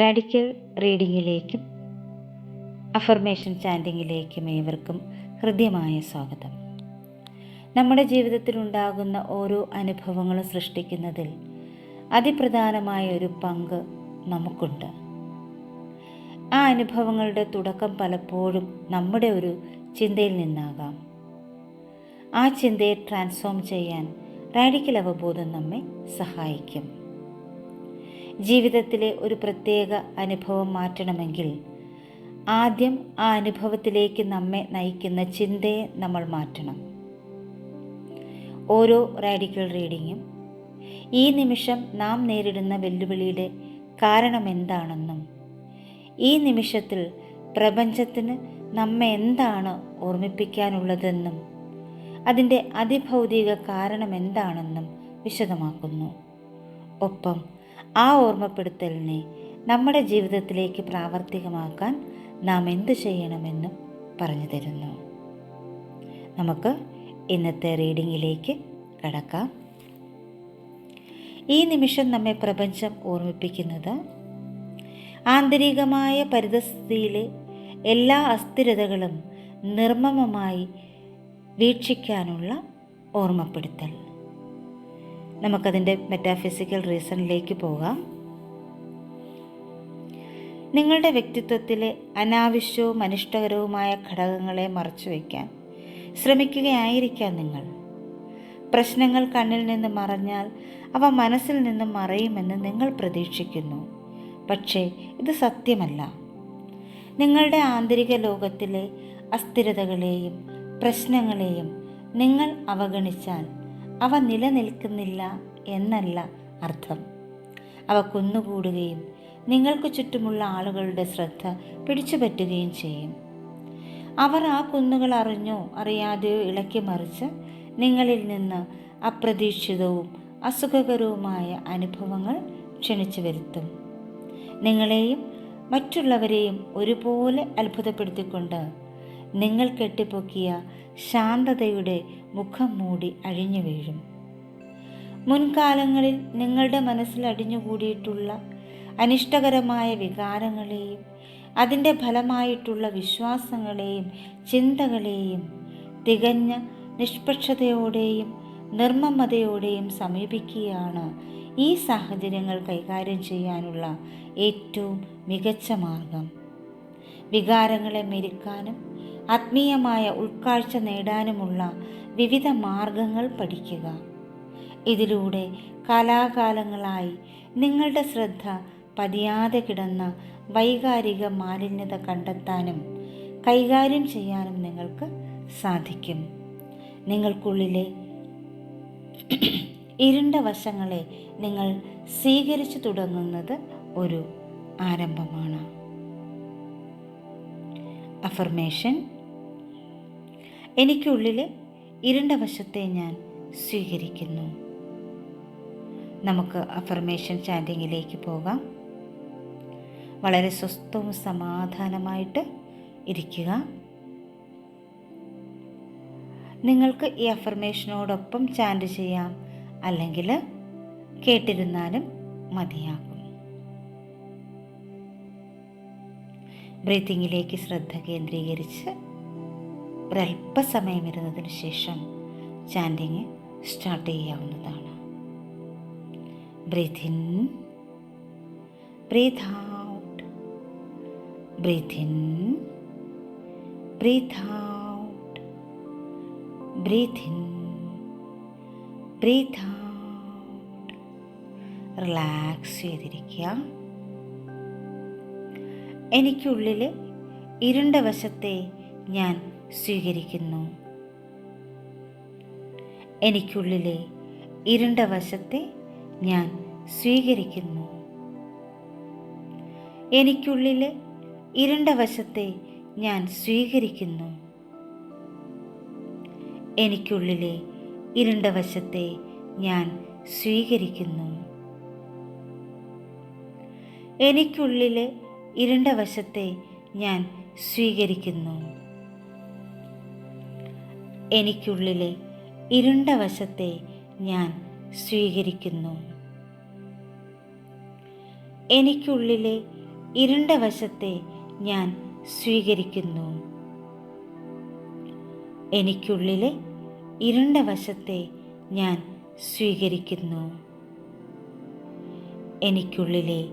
Radical റീഡിങ്ങിലേക്കും affirmation ചാൻഡിങ്ങിലേക്കും ഏവർക്കും ഹൃദ്യമായ സ്വാഗതം. നമ്മുടെ ജീവിതത്തിൽ ഉണ്ടാകുന്ന ഓരോ അനുഭവങ്ങളും സൃഷ്ടിക്കുന്നതിൽ അതിപ്രധാനമായ ഒരു പങ്ക് നമുക്കുണ്ട്. ആ അനുഭവങ്ങളുടെ തുടക്കം പലപ്പോഴും നമ്മുടെ ഒരു ചിന്തയിൽ നിന്നാകാം. ആ ചിന്തയെ ട്രാൻസ്ഫോം ചെയ്യാൻ റാഡിക്കൽ അവബോധം നമ്മെ സഹായിക്കും. ജീവിതത്തിലെ ഒരു പ്രത്യേക അനുഭവം മാറ്റണമെങ്കിൽ ആദ്യം ആ അനുഭവത്തിലേക്ക് നമ്മെ നയിക്കുന്ന ചിന്തയെ നമ്മൾ മാറ്റണം. ഓരോ റാഡിക്കൽ റീഡിങ്ങും ഈ നിമിഷം നാം നേരിടുന്ന വെല്ലുവിളിയുടെ കാരണം എന്താണെന്നും ഈ നിമിഷത്തിൽ പ്രപഞ്ചത്തിന് നമ്മെ എന്താണ് ഓർമ്മിപ്പിക്കാനുള്ളതെന്നും അതിന്റെ അതിഭൗതിക കാരണം എന്താണെന്നും വിശദമാക്കുന്നു. ഒപ്പം ആ ഓർമ്മപ്പെടുത്തലിനെ നമ്മുടെ ജീവിതത്തിലേക്ക് പ്രാവർത്തികമാക്കാൻ നാം എന്ത് ചെയ്യണമെന്നും പറഞ്ഞു തരുന്നു. നമുക്ക് ഇന്നത്തെ റീഡിങ്ങിലേക്ക് കടക്കാം. ഈ നിമിഷം നമ്മെ പ്രപഞ്ചം ഓർമ്മിപ്പിക്കുന്നത് ആന്തരികമായ പരിതസ്ഥിതിയിലെ എല്ലാ അസ്ഥിരതകളും നിർമ്മമമായി വീക്ഷിക്കാനുള്ള ഓർമ്മപ്പെടുത്തൽ. നമുക്കതിന്റെ മെറ്റാഫിസിക്കൽ റീസണിലേക്ക് പോകാം. നിങ്ങളുടെ വ്യക്തിത്വത്തിലെ അനാവശ്യവും അനിഷ്ടകരവുമായ ഘടകങ്ങളെ മറച്ചു വയ്ക്കാൻ ശ്രമിക്കുകയായിരിക്കാം നിങ്ങൾ. പ്രശ്നങ്ങൾ കണ്ണിൽ നിന്ന് മറഞ്ഞാൽ അവ മനസ്സിൽ നിന്ന് മറയുമെന്ന് നിങ്ങൾ പ്രതീക്ഷിക്കുന്നു. പക്ഷേ ഇത് സത്യമല്ല. നിങ്ങളുടെ ആന്തരിക ലോകത്തിലെ അസ്ഥിരതകളെയും പ്രശ്നങ്ങളെയും നിങ്ങൾ അവഗണിച്ചാൽ അവ നിലനിൽക്കുന്നില്ല എന്നല്ല അർത്ഥം. അവ കുന്നുകൂടുകയും നിങ്ങൾക്ക് ചുറ്റുമുള്ള ആളുകളുടെ ശ്രദ്ധ പിടിച്ചുപറ്റുകയും ചെയ്യും. അവർ ആ കുന്നുകൾ അറിഞ്ഞോ അറിയാതെയോ ഇളക്കി മറിച്ച് നിങ്ങളിൽ നിന്ന് അപ്രതീക്ഷിതവും അസുഖകരവുമായ അനുഭവങ്ങൾ ക്ഷണിച്ചു വരുത്തും. നിങ്ങളെയും മറ്റുള്ളവരെയും ഒരുപോലെ അത്ഭുതപ്പെടുത്തിക്കൊണ്ട് നിങ്ങൾ കെട്ടിപ്പൊക്കിയ ശാന്തതയുടെ മുഖം മൂടി അഴിഞ്ഞു വീഴും. മുൻകാലങ്ങളിൽ നിങ്ങളുടെ മനസ്സിൽ അടിഞ്ഞുകൂടിയിട്ടുള്ള അനിഷ്ടകരമായ വികാരങ്ങളെയും അതിന്റെ ഫലമായിട്ടുള്ള വിശ്വാസങ്ങളെയും ചിന്തകളെയും തികഞ്ഞ നിഷ്പക്ഷതയോടെയും നിർമ്മമതയോടെയും സമീപിക്കുകയാണ് ഈ സാഹചര്യങ്ങൾ കൈകാര്യം ചെയ്യാനുള്ള ഏറ്റവും മികച്ച മാർഗം. വികാരങ്ങളെ മെരുക്കാനും ആത്മീയമായ ഉൾക്കാഴ്ച നേടാനുമുള്ള വിവിധ മാർഗങ്ങൾ പഠിക്കുക. ഇതിലൂടെ കാലാകാലങ്ങളായി നിങ്ങളുടെ ശ്രദ്ധ പതിയാതെ കിടന്ന വൈകാരിക മാലിന്യത കണ്ടെത്താനും കൈകാര്യം ചെയ്യാനും നിങ്ങൾക്ക് സാധിക്കും. നിങ്ങൾക്കുള്ളിലെ ഇരുണ്ട വശങ്ങളെ നിങ്ങൾ സ്വീകരിച്ചു തുടങ്ങുന്നത് ഒരു ആരംഭമാണ്. അഫർമേഷൻ എനിക്കുള്ളിലെ ഇരുണ്ട വശത്തെ ഞാൻ സ്വീകരിക്കുന്നു. നമുക്ക് അഫർമേഷൻ ചാൻഡിങ്ങിലേക്ക് പോകാം. വളരെ സ്വസ്ഥവും സമാധാനമായിട്ട് ഇരിക്കുക. നിങ്ങൾക്ക് ഈ അഫർമേഷനോടൊപ്പം ചാൻഡ് ചെയ്യാം. അല്ലെങ്കിൽ കേട്ടിരുന്നാലും മതിയാകും. ബ്രീത്തിങ്ങിലേക്ക് ശ്രദ്ധ കേന്ദ്രീകരിച്ച് ഒരല്പസമയം ഇരുന്നതിന് ശേഷം ചാൻഡിങ് സ്റ്റാർട്ട് ചെയ്യാവുന്നതാണ്. Breathe in. Breathe out. Breathe in. Breathe out. Breathe in. Breathe out. Relax ചെയ്തിരിക്കുക. എനിക്കുള്ളിൽ ഇരുണ്ട വശത്തെ ഞാൻ സ്വീകരിക്കുന്നു. എനിക്കുള്ളിലെ ഇരുണ്ട വശത്തെ ഞാൻ സ്വീകരിക്കുന്നു. എനിക്കുള്ളിലെ ഇരുണ്ട വശത്തെ ഞാൻ സ്വീകരിക്കുന്നു. എനിക്കുള്ളിലെ ഇരുണ്ട വശത്തെ ഞാൻ സ്വീകരിക്കുന്നു. എനിക്കുള്ളിലെ ഇരുണ്ട വശത്തെ ഞാൻ സ്വീകരിക്കുന്നു. എനിക്കുള്ളിലെ ഇരുണ്ട വശത്തെ ഞാൻ സ്വീകരിക്കുന്നു. എനിക്കുള്ളിലെ ഇരുണ്ട വശത്തെ ഞാൻ സ്വീകരിക്കുന്നു. എനിക്കുള്ളിലെ ഇരുണ്ട വശത്തെ ഞാൻ സ്വീകരിക്കുന്നു. എനിക്കുള്ളിലെ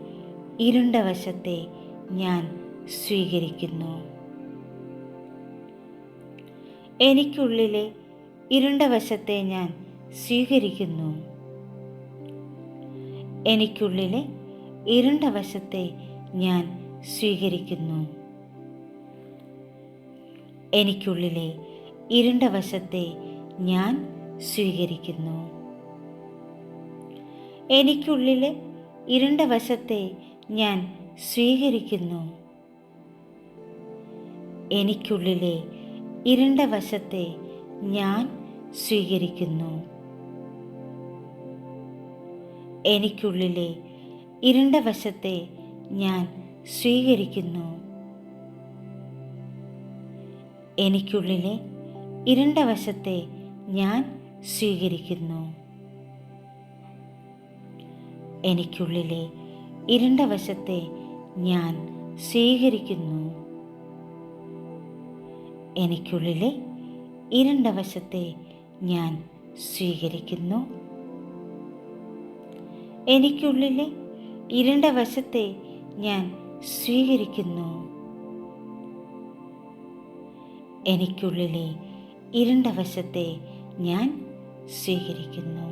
ഇരുണ്ട വശത്തെ ഞാൻ സ്വീകരിക്കുന്നു. എനിക്കുള്ളിലെ ഇരുണ്ട വശത്തെ ഞാൻ സ്വീകരിക്കുന്നു. എനിക്കുള്ളിലെ ഇരുണ്ട വശത്തെ ഞാൻ സ്വീകരിക്കുന്നു. എനിക്കുള്ളിലെ ഇരുണ്ട വശത്തെ ഞാൻ സ്വീകരിക്കുന്നു. എനിക്കുള്ളിലെ ഇരുണ്ട വശത്തെ ഞാൻ സ്വീകരിക്കുന്നു. എനിക്കുള്ളിലെ ഇരുണ്ട വശത്തെ ഞാൻ സ്വീകരിക്കുന്നു. എനിക്കുള്ളിലെ ഇരുണ്ട വശത്തെ ഞാൻ സ്വീകരിക്കുന്നു. എനിക്കുള്ളിലെ ഇരുണ്ട വശത്തെ ഞാൻ സ്വീകരിക്കുന്നു. എനിക്കുള്ളിലെ ഇരുണ്ട വശത്തെ ഞാൻ സ്വീകരിക്കുന്നു. എനിക്കുള്ളിലെ ഇരുണ്ട വശത്തെ ഞാൻ സ്വീകരിക്കുന്നു. എനിക്കുള്ളിലെ ഇരുണ്ട വശത്തെ ഞാൻ സ്വീകരിക്കുന്നു. എനിക്കുള്ളിലെ ഇരുണ്ട വശത്തെ ഞാൻ സ്വീകരിക്കുന്നു.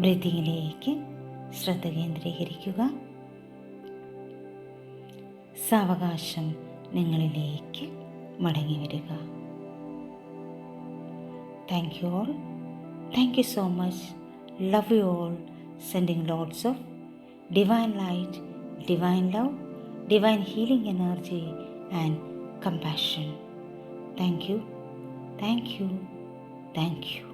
ബ്രീതിങ്ങിലേക്ക് ശ്രദ്ധ കേന്ദ്രീകരിക്കുക. സാവകാശം നിങ്ങളിലേക്ക് മടങ്ങി വരിക thank you all thank you so much love you all sending loads of divine light divine love divine healing energy and compassion thank you thank you thank you